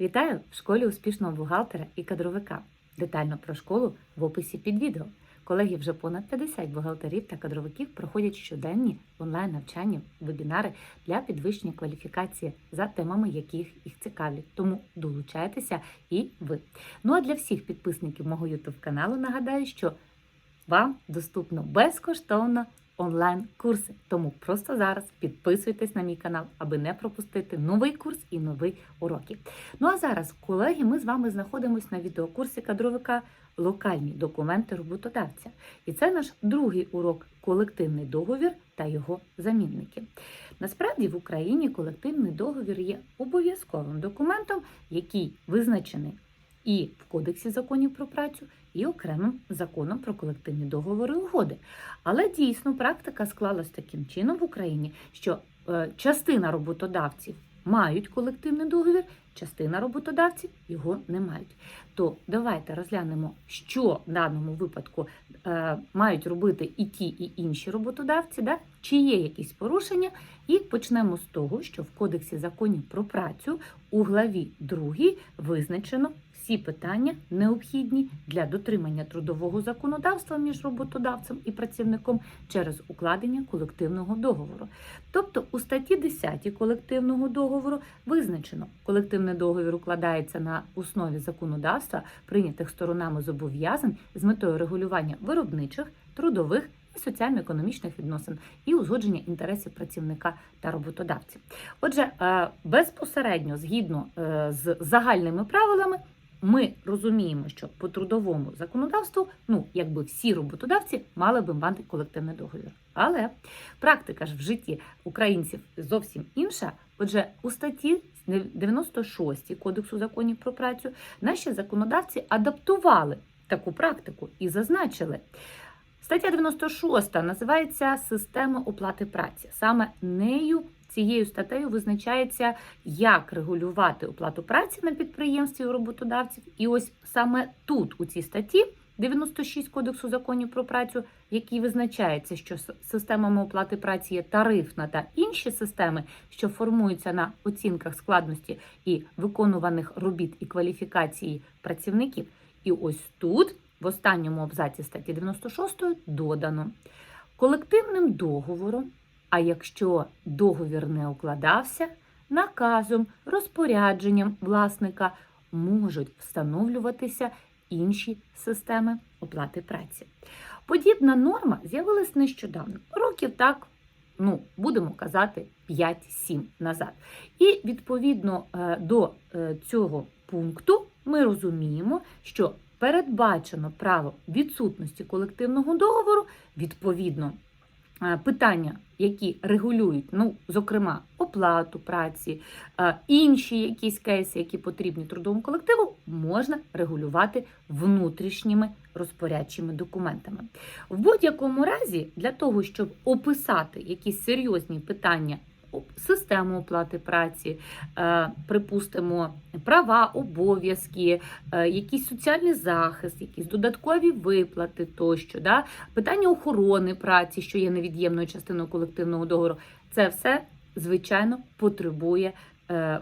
Вітаю в школі успішного бухгалтера і кадровика. Детально про школу в описі під відео. Колеги, вже понад 50 бухгалтерів та кадровиків проходять щоденні онлайн-навчання, вебінари для підвищення кваліфікації за темами, яких їх цікавлять. Тому долучайтеся і ви. Ну а для всіх підписників мого YouTube каналу нагадаю, що вам доступно безкоштовно онлайн-курси. Тому просто зараз підписуйтесь на мій канал, аби не пропустити новий курс і нові уроки. Ну а зараз, колеги, ми з вами знаходимося на відеокурсі кадровика локальні документи роботодавця. І це наш другий урок колективний договір та його замінники. Насправді в Україні колективний договір є обов'язковим документом, який визначений і в Кодексі законів про працю, і окремим законом про колективні договори угоди. Але дійсно практика склалась таким чином в Україні, що е, частина роботодавців мають колективний договір, частина роботодавців його не мають. То давайте розглянемо, що в даному випадку е, мають робити і ті, і інші роботодавці, да? чи є якісь порушення, і почнемо з того, що в Кодексі законів про працю у главі 2 визначено всі питання необхідні для дотримання трудового законодавства між роботодавцем і працівником через укладення колективного договору. Тобто у статті 10 колективного договору визначено, колективний договір укладається на основі законодавства, прийнятих сторонами зобов'язань з метою регулювання виробничих, трудових і соціально-економічних відносин і узгодження інтересів працівника та роботодавців. Отже, е, безпосередньо згідно е, з загальними правилами. Ми розуміємо, що по трудовому законодавству, ну якби всі роботодавці мали би мати колективний договір. Але практика ж в житті українців зовсім інша. Отже, у статті 96 Кодексу законів про працю наші законодавці адаптували таку практику і зазначили. Стаття 96 називається Система оплати праці. Саме нею цією статтею визначається, як регулювати оплату праці на підприємстві у роботодавців. І ось саме тут, у цій статті 96 Кодексу законів про працю, який визначається, що системами оплати праці є тарифна та інші системи, що формуються на оцінках складності і виконуваних робіт і кваліфікації працівників. І ось тут, в останньому абзаці статті 96, додано колективним договором. А якщо договір не укладався, наказом, розпорядженням власника можуть встановлюватися інші системи оплати праці. Подібна норма з'явилась нещодавно, років так, ну, будемо казати, 5-7 назад. І відповідно е, до е, цього пункту ми розуміємо, що передбачено право відсутності колективного договору, відповідно питання, які регулюють, ну, зокрема, оплату праці, е, інші якісь кейси, які потрібні трудовому колективу, можна регулювати внутрішніми розпорядчими документами. В будь-якому разі, для того, щоб описати якісь серйозні питання систему оплати праці, е, припустимо, права, обов'язки, е, якийсь соціальний захист, якісь додаткові виплати тощо, да? питання охорони праці, що є невід'ємною частиною колективного договору, це все, звичайно, потребує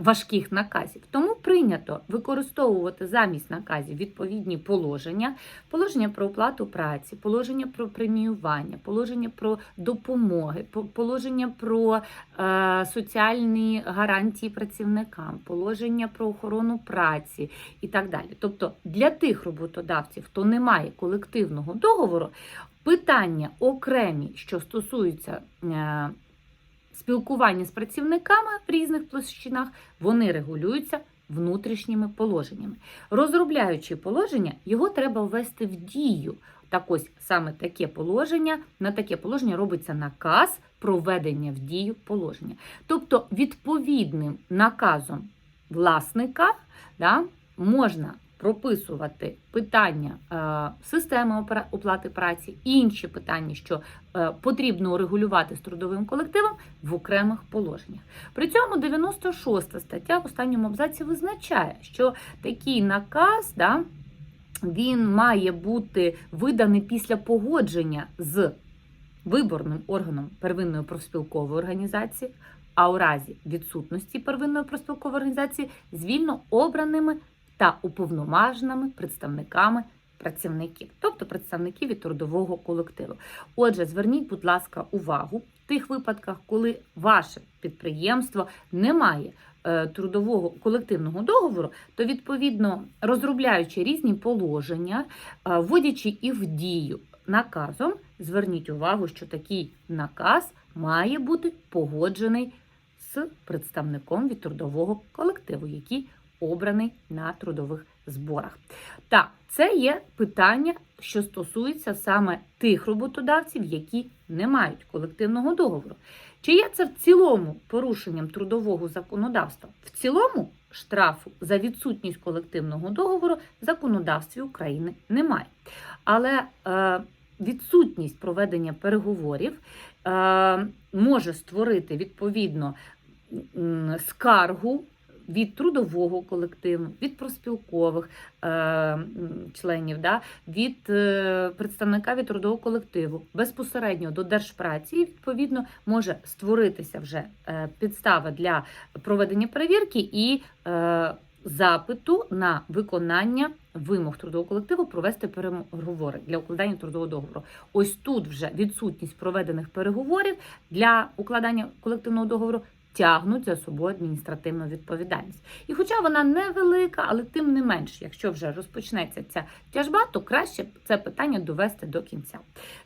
важких наказів. Тому прийнято використовувати замість наказів відповідні положення, положення про оплату праці, положення про преміювання, положення про допомоги, положення про е, соціальні гарантії працівникам, положення про охорону праці і так далі. Тобто для тих роботодавців, хто не має колективного договору, питання окремі, що стосуються е, спілкування з працівниками в різних площинах, вони регулюються внутрішніми положеннями. Розробляючи положення, його треба ввести в дію. Так ось саме таке положення, на таке положення робиться наказ про введення в дію положення. Тобто, відповідним наказом власника да, можна прописувати питання е, системи оплати праці, інші питання, що е, потрібно урегулювати з трудовим колективом в окремих положеннях. При цьому 96 стаття в останньому абзаці визначає, що такий наказ да, він має бути виданий після погодження з виборним органом первинної профспілкової організації а у разі відсутності первинної профспілкової організації з вільно обраними та уповноваженими представниками працівників, тобто представників від трудового колективу. Отже, зверніть, будь ласка, увагу в тих випадках, коли ваше підприємство не має е, трудового колективного договору, то відповідно розробляючи різні положення, е, вводячи їх в дію наказом, зверніть увагу, що такий наказ має бути погоджений з представником від трудового колективу, який обраний на трудових зборах. Так, це є питання, що стосується саме тих роботодавців, які не мають колективного договору. Чи є це в цілому порушенням трудового законодавства? В цілому штрафу за відсутність колективного договору в законодавстві України немає. Але е, відсутність проведення переговорів е, може створити відповідно скаргу від трудового колективу, від профспілкових е, членів, да, від е, представника від трудового колективу безпосередньо до держпраці, і відповідно може створитися вже е, підстава для проведення перевірки і е, запиту на виконання вимог трудового колективу провести переговори для укладання трудового договору. Ось тут вже відсутність проведених переговорів для укладання колективного договору тягнуть за собою адміністративну відповідальність. І хоча вона невелика, але тим не менш, якщо вже розпочнеться ця тяжба, то краще це питання довести до кінця.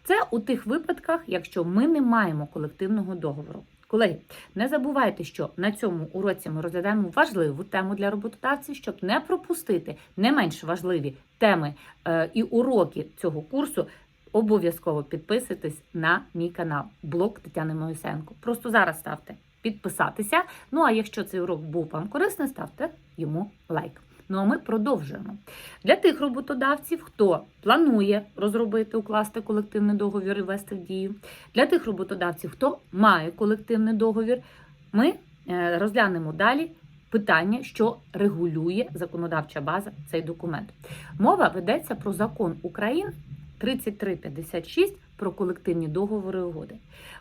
Це у тих випадках, якщо ми не маємо колективного договору. Колеги, не забувайте, що на цьому уроці ми розглядаємо важливу тему для роботодавців, щоб не пропустити не менш важливі теми е, і уроки цього курсу. Обов'язково підписуйтесь на мій канал блог Тетяни Моїсенко. Просто зараз ставте підписатися. Ну а якщо цей урок був вам корисний, ставте йому лайк. Ну а ми продовжуємо. Для тих роботодавців, хто планує розробити, укласти колективний договір і ввести в дію. Для тих роботодавців, хто має колективний договір, ми е, розглянемо далі питання, що регулює законодавча база цей документ. Мова ведеться про закон України 3356 про колективні договори і угоди.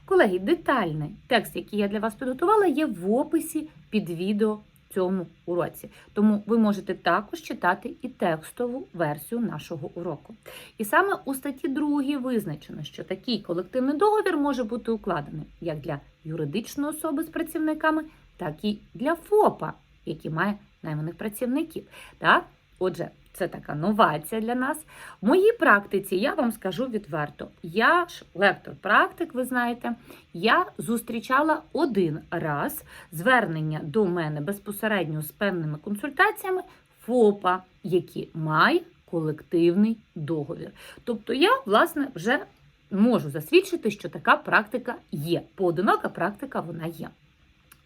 Колеги, детальний текст, який я для вас підготувала, є в описі під відео цьому уроці. Тому ви можете також читати і текстову версію нашого уроку. І саме у статті 2 визначено, що такий колективний договір може бути укладений як для юридичної особи з працівниками, так і для ФОПа, який має найманих працівників. Так? Отже, це така новація для нас. В моїй практиці я вам скажу відверто: я ж лектор-практик, ви знаєте, я зустрічала один раз звернення до мене безпосередньо з певними консультаціями ФОПа, які має колективний договір. Тобто я, власне, вже можу засвідчити, що така практика є. Поодинока практика вона є.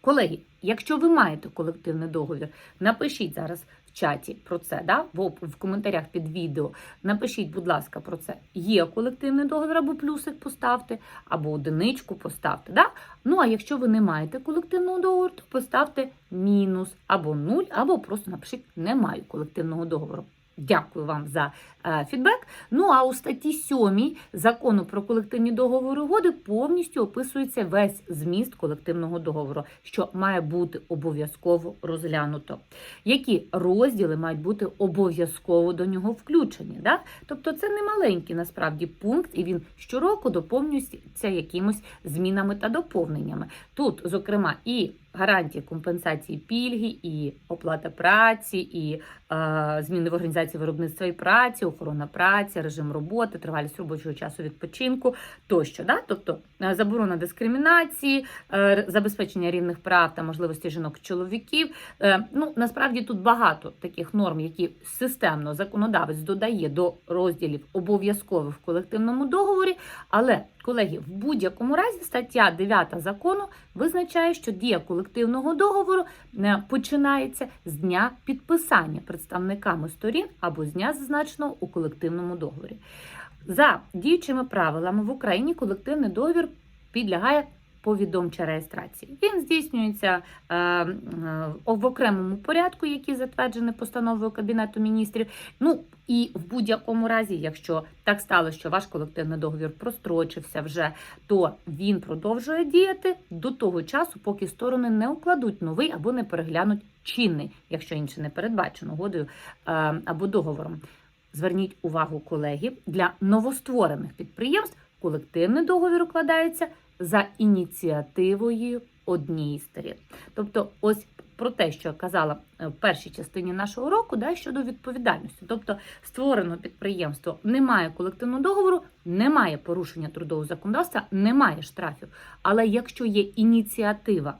Колеги, якщо ви маєте колективний договір, напишіть зараз чаті про це, да? в, в коментарях під відео. Напишіть, будь ласка, про це. Є колективний договір, або плюсик поставте, або одиничку поставте. Да? Ну а якщо ви не маєте колективного договору, то поставте мінус або нуль, або просто напишіть не маю колективного договору. Дякую вам за е, фідбек. Ну а у статті 7 закону про колективні договори угоди повністю описується весь зміст колективного договору, що має бути обов'язково розглянуто. Які розділи мають бути обов'язково до нього включені? Да? Тобто це не маленький насправді пункт, і він щороку доповнюється якимось змінами та доповненнями. Тут, зокрема, і гарантії компенсації пільги, і оплата праці, і е, зміни в організації виробництва і праці, охорона праці, режим роботи, тривалість робочого часу відпочинку тощо. Да? Тобто е, заборона дискримінації, е, забезпечення рівних прав та можливості жінок-чоловіків. Е, ну насправді тут багато таких норм, які системно законодавець додає до розділів обов'язкових в колективному договорі, але Колеги, в будь-якому разі стаття 9 закону визначає, що дія колективного договору е, починається з дня підписання представниками сторін або з дня зазначеного у колективному договорі. За діючими правилами в Україні колективний договір підлягає повідомча реєстрація. Він здійснюється е, е, в окремому порядку, який затверджений постановою Кабінету міністрів. Ну і в будь-якому разі, якщо так сталося, що ваш колективний договір прострочився вже, то він продовжує діяти до того часу, поки сторони не укладуть новий або не переглянуть чинний, якщо інше не передбачено угодою е, або договором. Зверніть увагу, колеги, для новостворених підприємств колективний договір укладається за ініціативою однієї сторін. Тобто, ось про те, що я казала е, в першій частині нашого року, да, щодо відповідальності. Тобто, створено підприємство, немає колективного договору, немає порушення трудового законодавства, немає штрафів. Але якщо є ініціатива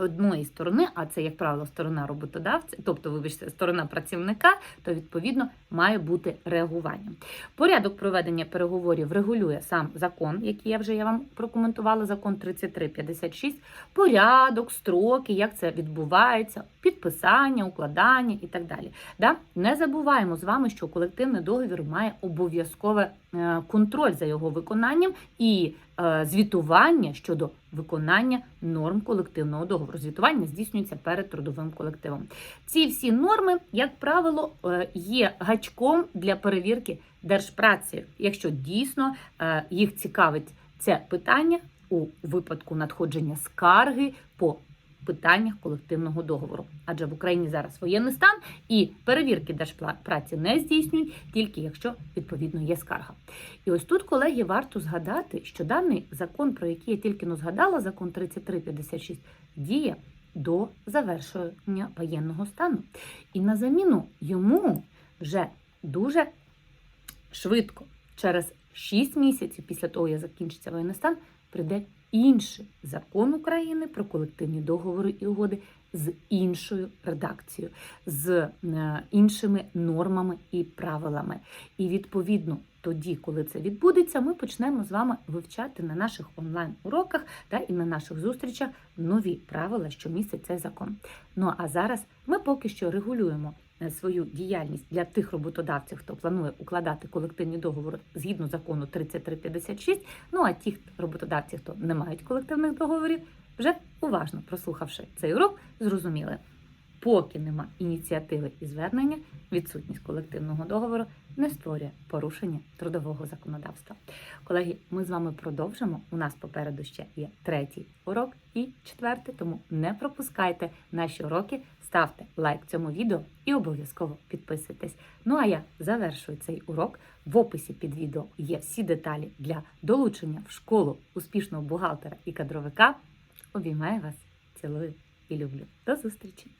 одної сторони, а це, як правило, сторона роботодавця, тобто, вибачте, сторона працівника, то відповідно має бути реагування. Порядок проведення переговорів регулює сам закон, який я вже я вам прокоментувала, закон 3356, порядок, строки, як це відбувається, підписання, укладання і так далі. Да? Не забуваємо з вами, що колективний договір має обов'язкове контроль за його виконанням і е, звітування щодо виконання норм колективного договору. Звітування здійснюється перед трудовим колективом. Ці всі норми, як правило, е, є гачком для перевірки держпраці, якщо дійсно е, їх цікавить це питання у випадку надходження скарги по питаннях колективного договору. Адже в Україні зараз воєнний стан і перевірки держпраці не здійснюють, тільки якщо відповідно є скарга. І ось тут, колеги, варто згадати, що даний закон, про який я тільки но згадала, закон 3356, діє до завершення воєнного стану. І на заміну йому вже дуже швидко, через 6 місяців після того, як закінчиться воєнний стан, прийде інший закон України про колективні договори і угоди з іншою редакцією, з е, іншими нормами і правилами. І відповідно. Тоді, коли це відбудеться, ми почнемо з вами вивчати на наших онлайн-уроках та і на наших зустрічах нові правила, що містить цей закон. Ну а зараз ми поки що регулюємо свою діяльність для тих роботодавців, хто планує укладати колективні договори згідно закону 3356. Ну а ті роботодавці, хто не мають колективних договорів, вже уважно прослухавши цей урок, зрозуміли. Поки нема ініціативи і звернення, відсутність колективного договору не створює порушення трудового законодавства. Колеги, ми з вами продовжимо. У нас попереду ще є третій урок і четвертий, тому не пропускайте наші уроки, ставте лайк цьому відео і обов'язково підписуйтесь. Ну а я завершую цей урок. В описі під відео є всі деталі для долучення в школу успішного бухгалтера і кадровика. Обіймаю вас, цілую і люблю. До зустрічі!